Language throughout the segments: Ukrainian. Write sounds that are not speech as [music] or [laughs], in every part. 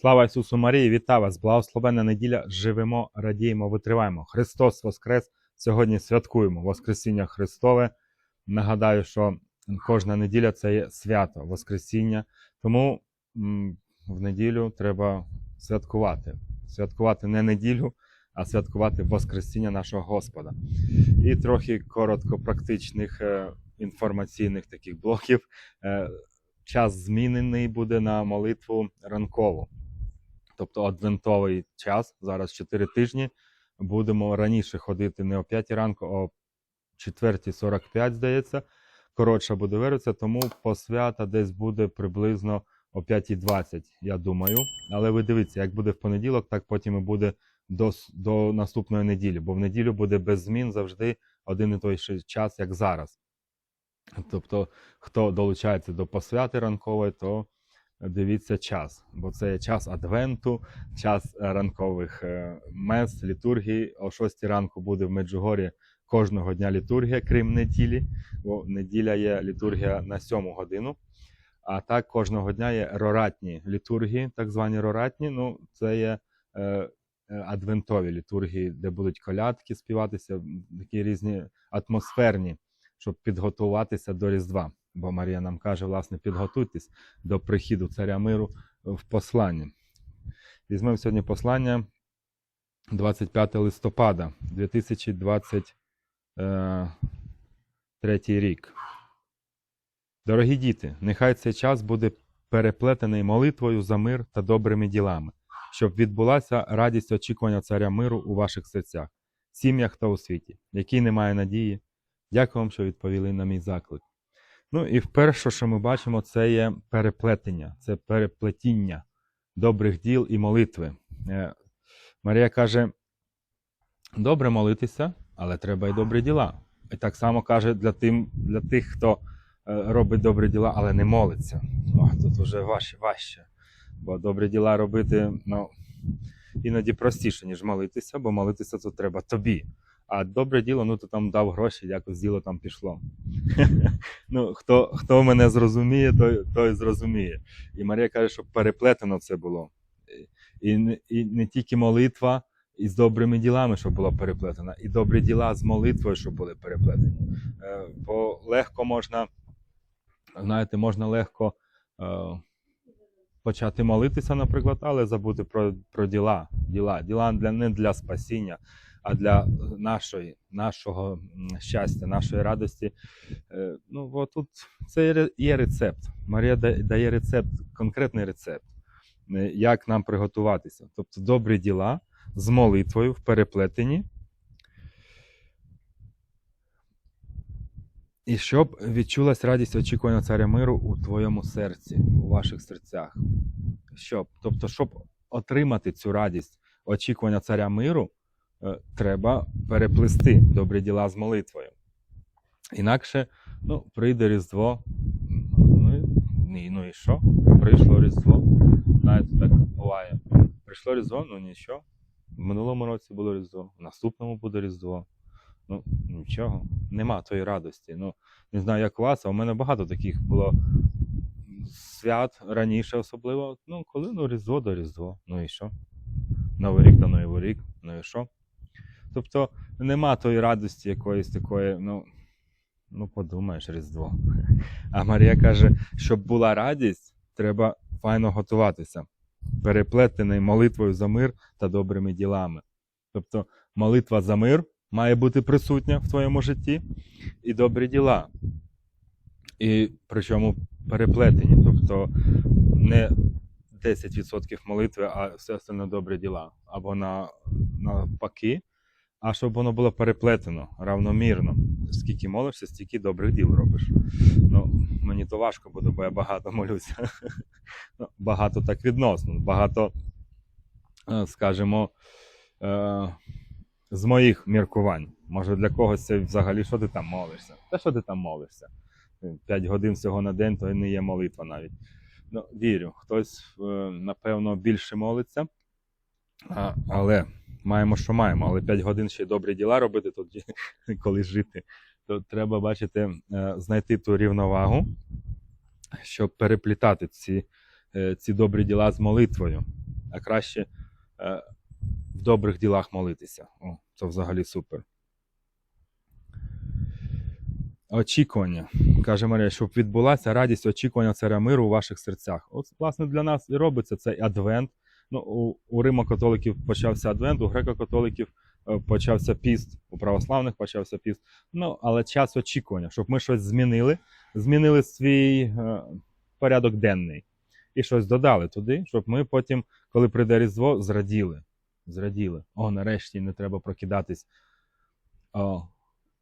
Слава Ісусу Марії, вітаю вас! Благословенна неділя! Живемо, радіємо, витриваємо. Христос Воскрес! Сьогодні святкуємо Воскресіння Христове. Нагадаю, що кожна неділя це є свято Воскресіння. Тому в неділю треба святкувати. Святкувати не неділю, а святкувати Воскресіння нашого Господа. І трохи коротко практичних е, інформаційних таких блоків. Е, час змінений буде на молитву ранкову. Тобто адвентовий час, зараз 4 тижні. Будемо раніше ходити не о 5 ранку, а о 4.45, здається. Коротша буде вириця, тому посвята десь буде приблизно о 5.20, я думаю. Але ви дивіться, як буде в понеділок, так потім і буде до, до наступної неділі. Бо в неділю буде без змін завжди один і той час, як зараз. Тобто, хто долучається до посвяти ранкової, то дивіться час, бо це час адвенту, час е, ранкових е, мес, літургії. О 6 ранку буде в Меджугорі кожного дня літургія, крім неділі, бо неділя є літургія на 7 годину. А так кожного дня є роратні літургії, так звані роратні. Ну, це є е, е, адвентові літургії, де будуть колядки співатися, такі різні атмосферні, щоб підготуватися до Різдва. Бо Марія нам каже, власне, підготуйтесь до приходу царя миру в посланні. Візьмемо сьогодні послання 25 листопада 2023 рік. Дорогі діти, нехай цей час буде переплетений молитвою за мир та добрими ділами, щоб відбулася радість очікування царя миру у ваших серцях, сім'ях та у світі, який не має надії. Дякую вам, що відповіли на мій заклик. Ну і вперше, що ми бачимо, це є переплетення, це переплетіння добрих діл і молитви. Е, Марія каже: добре молитися, але треба й добрі діла. І так само каже для, тим, для тих, хто е, робить добрі діла, але не молиться. О, тут вже важче, важче. Бо добрі діла робити ну, іноді простіше, ніж молитися, бо молитися тут треба тобі. А добре діло, ну то там дав гроші, якось діло там пішло. [laughs] ну, хто, хто мене зрозуміє, той, той зрозуміє. І Марія каже, щоб переплетено це було. І, не- і не тільки молитва із добрими ділами, щоб було переплетено, і добрі діла з молитвою, щоб були переплетені. Е, бо легко можна, знаєте, можна легко е, почати молитися, наприклад, але забути про, про діла. Діла, діла для, не для спасіння, а для нашої, нашого щастя, нашої радості. Е, ну, от тут це є рецепт. Марія дає рецепт, конкретний рецепт, е, як нам приготуватися. Тобто добрі діла з молитвою в переплетенні. І щоб відчулась радість очікування царя миру у твоєму серці, у ваших серцях. Щоб, тобто, щоб отримати цю радість очікування царя миру, е, треба переплести добрі діла з молитвою. Інакше ну, прийде Різдво. Ну, і, ну і що? Прийшло Різдво. Знаєте, так буває. Прийшло Різдво, ну нічого. В минулому році було Різдво, в наступному буде Різдво. Ну, нічого. Нема тої радості. Ну, не знаю, як у вас, а у мене багато таких було свят раніше, особливо. Ну, коли ну, Різдво до Різдво. Ну і що? Новий рік до Новий рік, ну і що? Тобто нема тої радості якоїсь такої, ну, ну подумаєш, Різдво. [laughs] А Марія каже, щоб була радість, треба файно готуватися, переплетений молитвою за мир та добрими ділами. Тобто молитва за мир має бути присутня в твоєму житті, і добрі діла. І причому переплетені, тобто не 10% молитви, а все остальне добрі діла. Або на, навпаки, а щоб воно було переплетено равномірно. Скільки молишся, стільки добрих діл робиш. Ну, мені то важко буде, бо я багато молюся. [laughs] Ну, багато так відносно, багато, е, скажімо, е, з моїх міркувань. Може для когось це взагалі, що ти там молишся? Та що ти там молишся? П'ять годин всього на день, то і не є молитва навіть. Ну, вірю, хтось, е, напевно, більше молиться, але маємо, що маємо. Але 5 годин ще й добрі діла робити тоді, [laughs] коли жити. То треба, бачите, знайти ту рівновагу, щоб переплітати ці, е, ці добрі діла з молитвою. а краще е, в добрих ділах молитися. О, це взагалі супер. Очікування. Каже Марія, щоб відбулася радість очікування царя миру у ваших серцях. От, власне, для нас і робиться цей адвент. Ну, у, у Римо-католиків почався адвент, у греко-католиків е, почався піст, у православних почався піст. Ну, але час очікування, щоб ми щось змінили, змінили свій е, порядок денний і щось додали туди, щоб ми потім, коли прийде Різдво, зраділи. Зраділи. О, нарешті не треба прокидатись. О,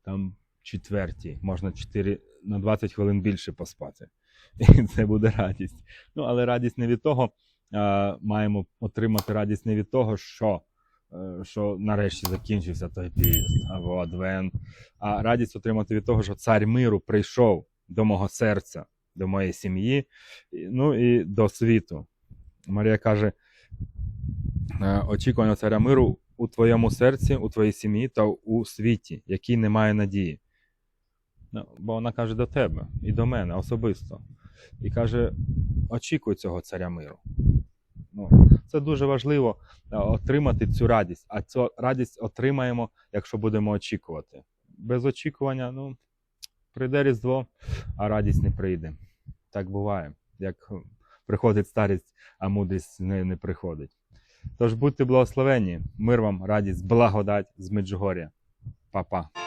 там четвертій, можна 4 на 20 хвилин більше поспати. [laughs] І це буде радість. Ну, але радість не від того. А, маємо отримати радість не від того, що, е, що нарешті закінчився той піст або адвент, а радість отримати від того, що цар миру прийшов до мого серця, до моєї сім'ї, ну і до світу. Марія каже: е, очікування царя миру у твоєму серці, у твоїй сім'ї та у світі, який не має надії. Ну, бо вона каже до тебе і до мене особисто. І каже: очікуй цього царя миру. Ну, це дуже важливо е, отримати цю радість. А цю радість отримаємо, якщо будемо очікувати. Без очікування, ну, прийде Різдво, а радість не прийде. Так буває. Як приходить старість, а мудрість не, не приходить. Тож будьте благословені, мир вам, радість, благодать з Меджугор'я. Па-па.